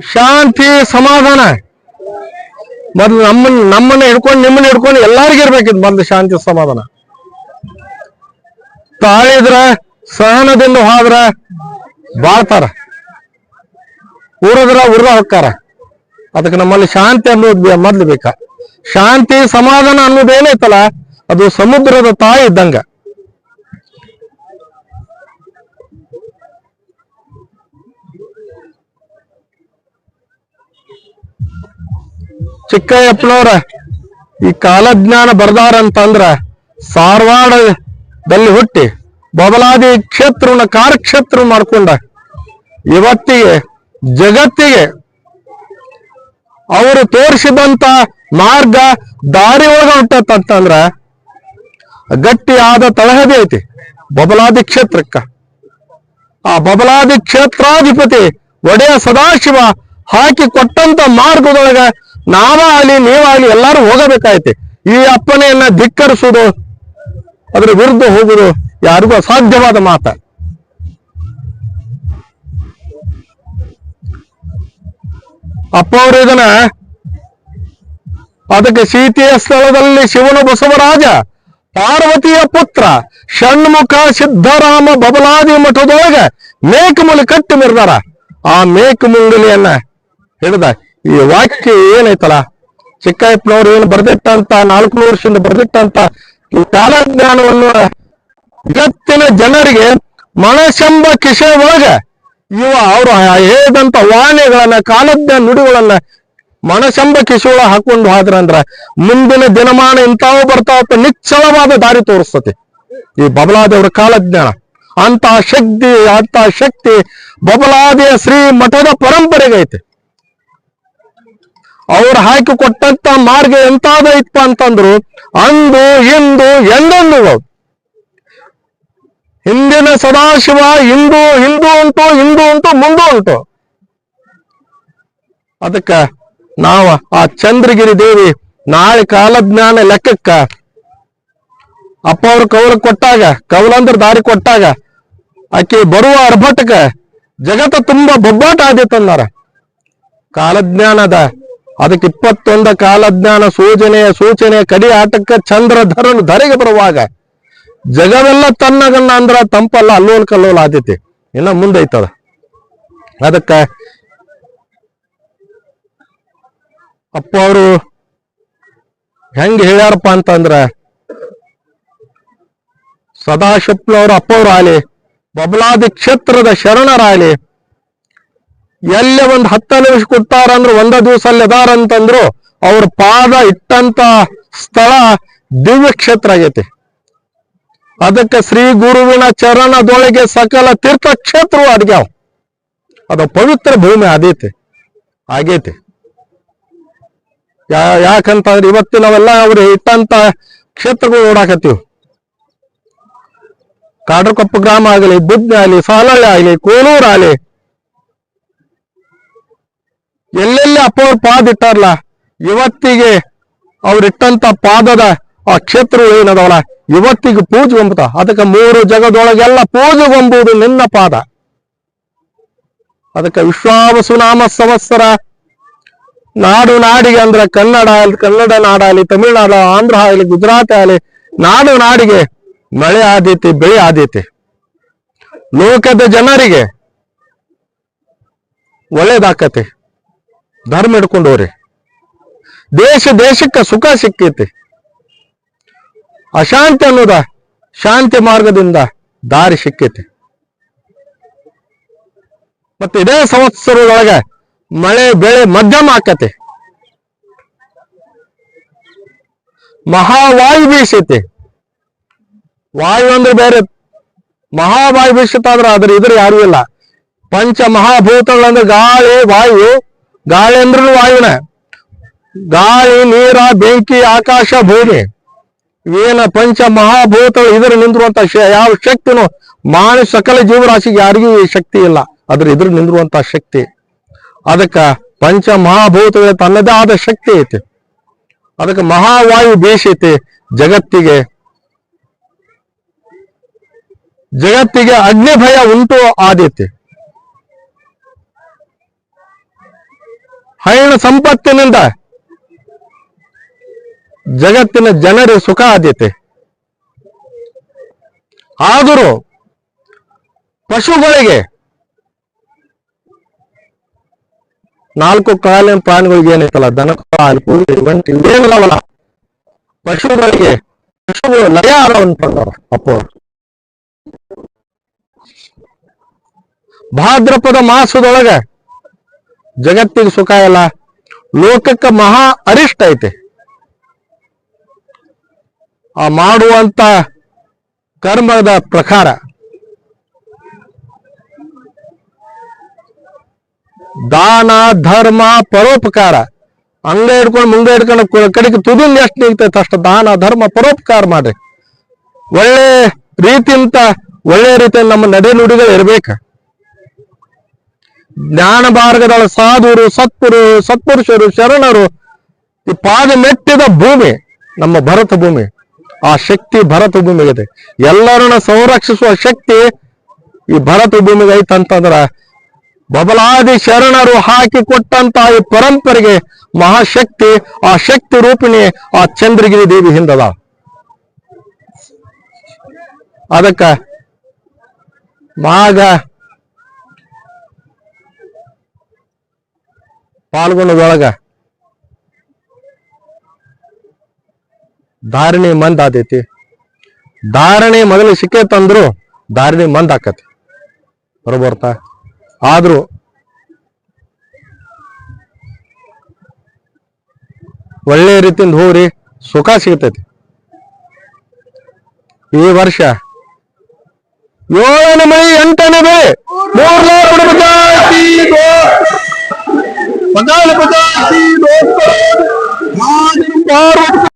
ಶಾಂತಿ, ಸಮಾಧಾನ. ಮೊದಲು ನಮ್ಮನ್ನ ನಮ್ಮನ್ನ ಹಿಡ್ಕೊಂಡು ನಿಮ್ಮನ್ನ ಹಿಡ್ಕೊಂಡು ಎಲ್ಲಾರಿಗೂ ಇರ್ಬೇಕಿದ್ ಮೊದಲು ಶಾಂತಿ, ಸಮಾಧಾನ. ತಾಳಿದ್ರ, ಸಹನದಿಂದ ಹೋದ್ರ ಬಾಳ್ತಾರ. ಉರಿದ್ರ ಉರ್ದ ಹೊಕ್ಕಾರ. ಅದಕ್ಕೆ ನಮ್ಮಲ್ಲಿ ಶಾಂತಿ ಅನ್ನೋದು ಮೊದ್ಲು ಬೇಕ? ಶಾಂತಿ, ಸಮಾಧಾನ ಅನ್ನೋದು ಏನೈತಲ್ಲ ಅದು ಸಮುದ್ರದ ತಾಯಿ ಇದ್ದಂಗ. ಚಿಕ್ಕಯ್ಯಪ್ಪನವ್ರ ಈ ಕಾಲಜ್ಞಾನ ಬರ್ದಾರಂತಂದ್ರ ಸಾರವಾಡದಲ್ಲಿ ಹುಟ್ಟಿ ಬಬಲಾದಿ ಕ್ಷೇತ್ರವನ್ನ ಕಾರ್ಯಕ್ಷೇತ್ರ ಮಾಡ್ಕೊಂಡ ಇವತ್ತಿಗೆ ಜಗತ್ತಿಗೆ ಅವರು ತೋರಿಸಿದಂತ ಮಾರ್ಗ ದಾರಿ ಒಳಗ ಹುಟ್ಟತ್ತಂದ್ರ ಗಟ್ಟಿಯಾದ ತಳಹದಿ ಐತಿ ಬಬಲಾದಿ ಕ್ಷೇತ್ರಕ್ಕ. ಆ ಬಬಲಾದಿ ಕ್ಷೇತ್ರಾಧಿಪತಿ ಒಡೆಯ ಸದಾಶಿವ ಹಾಕಿ ಕೊಟ್ಟಂತ ಮಾರ್ಗದೊಳಗ ನಾವ ಆಗಲಿ ನೀವಾಗಲಿ ಎಲ್ಲಾರು ಹೋಗಬೇಕಾಯ್ತಿ. ಈ ಅಪ್ಪನೆಯನ್ನ ಧಿಕ್ಕರಿಸುವುದು, ಅದ್ರ ವಿರುದ್ಧ ಹೋಗುವುದು ಯಾರಿಗೂ ಅಸಾಧ್ಯವಾದ ಮಾತ. ಅಪ್ಪ ಅವರು ಇದನ್ನ, ಅದಕ್ಕೆ ಸೀತೆಯ ಸ್ಥಳದಲ್ಲಿ ಶಿವನು ಬಸವರಾಜ, ಪಾರ್ವತಿಯ ಪುತ್ರ, ಷಣ್ಮುಖ ಸಿದ್ಧರಾಮ ಬಬಲಾದಿ ಮಠದೊಳಗೆ ಮೇಕಮುಲಿ ಕಟ್ಟಿ ಮಿರ್ದಾರ. ಆ ಮೇಕಮುಂಗಲಿಯನ್ನ ಹಿಡ್ದ ಈ ವಾಕ್ಯ ಏನೈತಲ್ಲ ಚಿಕ್ಕಯ್ಯಪ್ಪನವ್ರು ಏನು ಬರ್ದಿಟ್ಟಂತ ನಾಲ್ಕುನೂರು ವರ್ಷದಿಂದ ಬರ್ದಿಟ್ಟಂತ ಈ ಕಾಲಜ್ಞಾನವನ್ನು ಜಗತ್ತಿನ ಜನರಿಗೆ ಮನಶಂಬ ಕಿಶೆ ಒಳಗ ಇವ ಅವರು ಹೇಳಿದಂತ ವಾಣಿಗಳನ್ನ ಕಾಲಜ್ಞ ನುಡಿಗಳನ್ನ ಮನಶಂಬ ಕಿಶೋಳ ಹಾಕೊಂಡು ಹೋದ್ರಂದ್ರ ಮುಂದಿನ ದಿನಮಾನ ಇಂತಾವ ಬರ್ತಾವ ನಿಚ್ಚಳವಾದ ದಾರಿ ತೋರಿಸ್ತತಿ. ಈ ಬಬಲಾದೇವರ ಕಾಲಜ್ಞಾನ. ಅಂತ ಶಕ್ತಿ ಅಂತ ಶಕ್ತಿ ಬಬಲಾದಿಯ ಶ್ರೀ ಮಠದ ಪರಂಪರೆಗೈತೆ. ಅವ್ರು ಹಾಕಿ ಕೊಟ್ಟಂತ ಮಾರ್ಗ ಇತ್ತು ಅಂತಂದ್ರು, ಅಂದು, ಇಂದು, ಎಂದೊಂದು ಹಿಂದಿನ ಸದಾಶಿವ ಹಿಂದೂ ಹಿಂದೂ ಉಂಟು ಹಿಂದೂ ಉಂಟು ಮುಂದೂ ಉಂಟು ಅದಕ್ಕ ನಾವ ಆ ಚಂದ್ರಗಿರಿ ದೇವಿ ನಾಳೆ ಕಾಲಜ್ಞಾನ ಲೆಕ್ಕಕ್ಕ ಅಪ್ಪ ಅವ್ರ ಕೌಲ ಕೊಟ್ಟಾಗ ಕೌಲಂದ್ರ ದಾರಿ ಕೊಟ್ಟಾಗ, ಆಕೆ ಬರುವ ಅರ್ಭಟಕ ಜಗತ್ತ ತುಂಬಾ ಬೊಬ್ಬಾಟ ಆದಿತ್ತಂದಾರ. ಕಾಲಜ್ಞಾನದ ಅದಕ್ಕೆ ಇಪ್ಪತ್ತೊಂದ ಕಾಲಜ್ಞಾನ ಸೂಚನೆಯ ಸೂಚನೆಯ ಕಡಿ ಆಟಕ್ಕ ಚಂದ್ರ ಧರನು ಧರೆಗೆ ಬರುವಾಗ ಜಗವೆಲ್ಲ ತನ್ನಗನ್ನ ಅಂದ್ರ ತಂಪಲ್ಲ ಅಲ್ಲೋಲ್ ಕಲ್ಲೋಲ್ ಆದೈತಿ ಇನ್ನ ಮುಂದೈತದ ಅದಕ್ಕ ಅಪ್ಪ ಅವರು ಹೆಂಗ್ ಹೇಳ್ಯಾರಪ್ಪ ಅಂತಂದ್ರ ಸದಾಶಿಪ್ನವ್ರ ಅಪ್ಪವ್ರ ಆಲಿ ಬಬಲಾದಿ ಕ್ಷೇತ್ರದ ಶರಣರಾಗಲಿ ಎಲ್ಲೇ ಒಂದ್ ಹತ್ತ ನಿಮಿಷ ಕೊಡ್ತಾರಂದ್ರ ಒಂದ ದಿವಸ ಅಲ್ಲಿ ಅದಾರಂತಂದ್ರು ಅವ್ರ ಪಾದ ಇಟ್ಟಂತ ಸ್ಥಳ ದಿವ್ಯ ಕ್ಷೇತ್ರ ಆಗೈತಿ. ಅದಕ್ಕೆ ಶ್ರೀ ಗುರುವಿನ ಚರಣದೊಳಗೆ ಸಕಲ ತೀರ್ಥ ಕ್ಷೇತ್ರವು ಅಡ್ಗ್ಯಾವ. ಅದು ಪವಿತ್ರ ಭೂಮಿ ಅದೈತಿ ಆಗೈತಿ. ಯಾ, ಯಾಕಂತಂದ್ರೆ ಇವತ್ತು ನಾವೆಲ್ಲ ಅವ್ರು ಇಟ್ಟಂತ ಕ್ಷೇತ್ರಗಳು ನೋಡಾಕತ್ತೀವಿ ಕಾಡ್ರಕೊಪ್ಪ ಗ್ರಾಮ ಆಗಲಿ, ಬುದ್ಧ ಆಗಲಿ, ಸಾಲಳ್ಳಿ ಆಗಲಿ ಕೋಲೂರು ಆಗಲಿ ಎಲ್ಲೆಲ್ಲಿ ಅಪ್ಪವ್ರ ಪಾದ ಇಟ್ಟಾರಲ್ಲ ಇವತ್ತಿಗೆ ಅವ್ರಿಟ್ಟಂತ ಪಾದದ ಆ ಕ್ಷೇತ್ರಗಳು ಏನದವಲ್ಲ? ಇವತ್ತಿಗೆ ಪೂಜೆಗೊಂಬುತ್ತ ಅದಕ್ಕೆ ಮೂರು ಜಗದೊಳಗೆಲ್ಲ ಪೂಜೆಗೊಂಬುದು ನಿನ್ನ ಪಾದ. ಅದಕ್ಕೆ ವಿಶ್ವಾವಸುನಾಮ ಸಂವತ್ಸರ ನಾಡು ನಾಡಿಗೆ ಅಂದ್ರೆ ಕನ್ನಡ ಕನ್ನಡ ನಾಡಾಗಲಿ ತಮಿಳುನಾಡು, ಆಂಧ್ರ ಆಗಲಿ ಗುಜರಾತ್ ಆಗಲಿ ನಾಡು ನಾಡಿಗೆ ಮಳೆ ಆದೈತಿ, ಬೆಳೆ ಆದೈತಿ. ಲೋಕದ ಜನರಿಗೆ ಒಳ್ಳೇದಾಕತಿ. ಧರ್ಮ ಹಿಡ್ಕೊಂಡವ್ರಿ ದೇಶ, ದೇಶಕ್ಕೆ ಸುಖ ಸಿಕ್ಕೈತಿ. ಅಶಾಂತಿ ಅನ್ನೋದ ಶಾಂತಿ ಮಾರ್ಗದಿಂದ ದಾರಿ ಸಿಕ್ಕೈತಿ. ಮತ್ತೆ ಇದೇ ಸಂವತ್ಸರದೊಳಗ ಮಳೆ, ಬೆಳೆ, ಮಧ್ಯಮ ಆಕತಿ. ಮಹಾವಾಯು ಬೀಸೈತಿ. ವಾಯು ಅಂದ್ರೆ ಬೇರೆ. ಮಹಾವಾಯು ಬೀಸತ್ತಾದ್ರೆ ಅದ್ರ ಇದ್ರ ಯಾರು ಇಲ್ಲ. ಪಂಚ ಮಹಾಭೂತಗಳಂದ್ರೆ ಗಾಳಿ, ವಾಯು ಗಾಳಿ ಅಂದ್ರೂ ವಾಯುನ. ಗಾಳಿ, ನೀರ, ಬೆಂಕಿ, ಆಕಾಶ, ಭೂಮಿ. ಇವೇನ ಪಂಚ ಮಹಾಭೂತಗಳು ಇದ್ರ ನಿಂದಿರುವಂತ ಯಾವ ಶಕ್ತಿನೂ ಮಾನ ಸಕಲ ಜೀವರಾಶಿಗೆ ಯಾರಿಗೂ ಈ ಶಕ್ತಿ ಇಲ್ಲ. ಅದ್ರ ಇದ್ರ ನಿಂದಿರುವಂತ ಶಕ್ತಿ. ಅದಕ್ಕ ಪಂಚ ಮಹಾಭೂತಗಳ ತನ್ನದೇ ಆದ ಶಕ್ತಿ ಐತಿ. ಅದಕ್ಕೆ ಮಹಾವಾಯು ಬೇಸೈತಿ ಜಗತ್ತಿಗೆ ಜಗತ್ತಿಗೆ ಅಗ್ನಿ ಭಯ ಉಂಟು ಆದೈತಿ. ಹೈಣ ಸಂಪತ್ತಿನಿಂದ ಜಗತ್ತಿನ ಜನರ ಸುಖ ಆದ್ಯತೆ ಆದರೂ ಪಶುಗಳಿಗೆ ನಾಲ್ಕು ಕಾಲಿನ ಪ್ರಾಣಿಗಳಿಗೆ ಏನೈತಲ್ಲ ದನ ಇವೇನಿಲ್ಲವಲ್ಲ ಪಶುಗಳಿಗೆ ಪಶುಗಳು ಲಯ ಆರವಂತಂದವ ಅಪ್ಪ. ಭಾದ್ರಪದ ಮಾಸದೊಳಗ ಜಗತ್ತಿಗೆ ಸುಖ ಇಲ್ಲ. ಲೋಕಕ್ಕೆ ಮಹಾ ಅರಿಷ್ಟ ಐತೆ. ಆ ಮಾಡುವಂತ ಕರ್ಮದ ಪ್ರಕಾರ. ದಾನ, ಧರ್ಮ, ಪರೋಪಕಾರ. ಅಂಗ ಹಿಡ್ಕೊಂಡು ಮುಂದೆ ಹಿಡ್ಕೊಂಡು ಕಡೆಗೆ ತುದಿಲ್ ಎಷ್ಟು ನಿಲ್ತೈತೆ ಅಷ್ಟು ದಾನ, ಧರ್ಮ, ಪರೋಪಕಾರ ಮಾಡ್ರಿ. ಒಳ್ಳೆ ರೀತಿಯಿಂದ ಒಳ್ಳೆ ರೀತಿಯಲ್ಲಿ ನಮ್ಮ ನಡೆ ನುಡಿಗಳು ಇರ್ಬೇಕು. ಜ್ಞಾನ ಮಾರ್ಗದಳ ಸಾಧುರು, ಸತ್ಪುರು, ಸತ್ಪುರುಷರು, ಶರಣರು, ಈ ಪಾದ ಮೆಟ್ಟಿದ ಭೂಮಿ, ನಮ್ಮ ಭರತ ಭೂಮಿ. ಆ ಶಕ್ತಿ ಭರತ ಭೂಮಿಗಿದೆ. ಎಲ್ಲರನ್ನ ಸಂರಕ್ಷಿಸುವ ಶಕ್ತಿ ಈ ಭರತ ಭೂಮಿಗೆ ಐತಂತಂದ್ರ ಬಬಲಾದಿ ಶರಣರು ಹಾಕಿ ಕೊಟ್ಟಂತ ಈ ಪರಂಪರೆಗೆ ಮಹಾಶಕ್ತಿ, ಆ ಶಕ್ತಿ ರೂಪಿಣಿ ಆ ಚಂದ್ರಗಿರಿ ದೇವಿ ಹಿಂದದ. ಅದಕ್ಕ ಮಾಘ ಪಾಲ್ಗೊಳ್ಳೋದೊಳಗ ಧಾರಣೆ ಮಂದ್ ಆತೈತಿ. ಧಾರಣೆ ಮೊದಲು ಸಿಕ್ಕೇತಂದ್ರು ಧಾರಣೆ ಮಂದ್ ಆಕತಿ. ಬರೋಬರ್ತಾ. ಆದ್ರೂ ಒಳ್ಳೆ ರೀತಿಯಿಂದ ಹೋಗ್ರಿ, ಸುಖ ಸಿಗ್ತೈತಿ. ಈ ವರ್ಷ ಏಳನೇ ಮಳಿ ಎಂಟನೇ ಬೆಳೆ ಲಾಖ ಪಚಾಸಿ